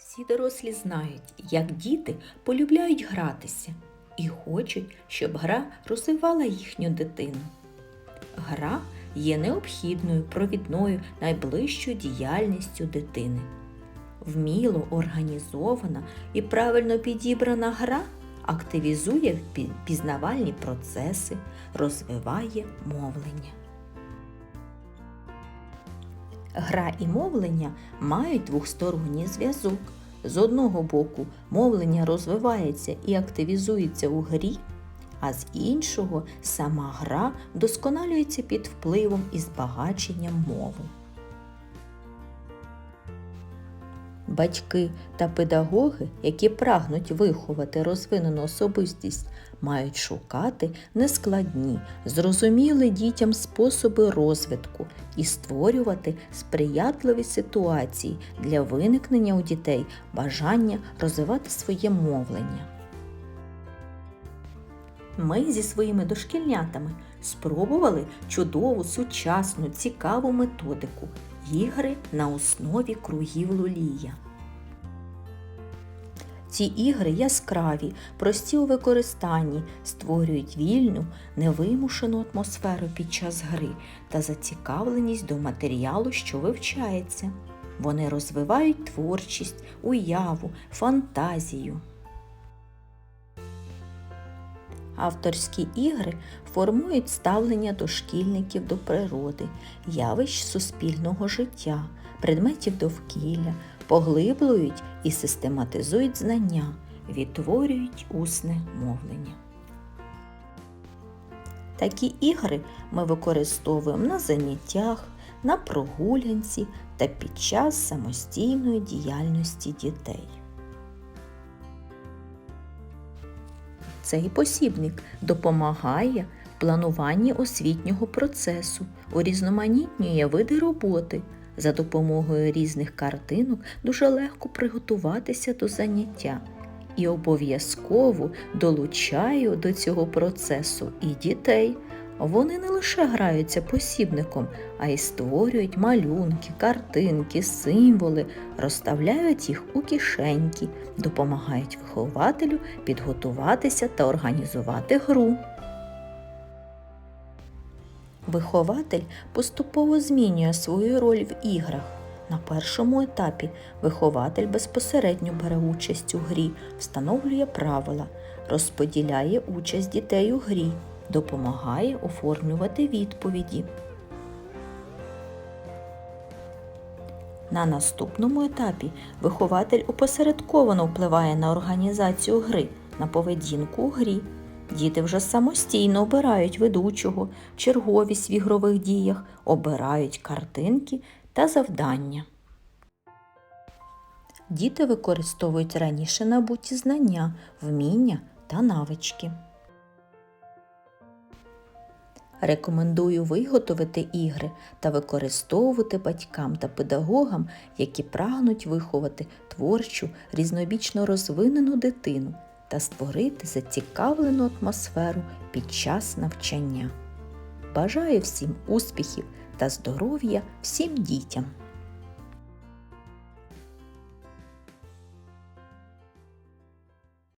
Всі дорослі знають, як діти полюбляють гратися і хочуть, щоб гра розвивала їхню дитину. Гра є необхідною провідною найближчою діяльністю дитини. Вміло організована і правильно підібрана гра активізує пізнавальні процеси, розвиває мовлення. Гра і мовлення мають двохсторонній зв'язок. З одного боку, мовлення розвивається і активізується у грі, а з іншого сама гра вдосконалюється під впливом і збагаченням мови. Батьки та педагоги, які прагнуть виховати розвинену особистість, мають шукати нескладні, зрозумілі дітям способи розвитку і створювати сприятливі ситуації для виникнення у дітей бажання розвивати своє мовлення. Ми зі своїми дошкільнятами спробували чудову, сучасну, цікаву методику ігри на основі кругів лулія. Ці ігри яскраві, прості у використанні, створюють вільну, невимушену атмосферу під час гри та зацікавленість до матеріалу, що вивчається. Вони розвивають творчість, уяву, фантазію. Авторські ігри формують ставлення дошкільників до природи, явищ суспільного життя, предметів довкілля, поглиблюють і систематизують знання, відтворюють усне мовлення. Такі ігри ми використовуємо на заняттях, на прогулянці та під час самостійної діяльності дітей. Цей посібник допомагає в плануванні освітнього процесу, урізноманітнює види роботи. За допомогою різних картинок дуже легко приготуватися до заняття і обов'язково долучаю до цього процесу і дітей. Вони не лише граються посібником, а й створюють малюнки, картинки, символи, розставляють їх у кишеньки, допомагають вихователю підготуватися та організувати гру. Вихователь поступово змінює свою роль в іграх. На першому етапі вихователь безпосередньо бере участь у грі, встановлює правила, розподіляє участь дітей у грі, допомагає оформлювати відповіді. На наступному етапі вихователь опосередковано впливає на організацію гри, на поведінку у грі. Діти вже самостійно обирають ведучого, черговість в ігрових діях, обирають картинки та завдання. Діти використовують раніше набуті знання, вміння та навички. Рекомендую виготовити ігри та використовувати батькам та педагогам, які прагнуть виховати творчу, різнобічно розвинену дитину та створити зацікавлену атмосферу під час навчання. Бажаю всім успіхів та здоров'я всім дітям!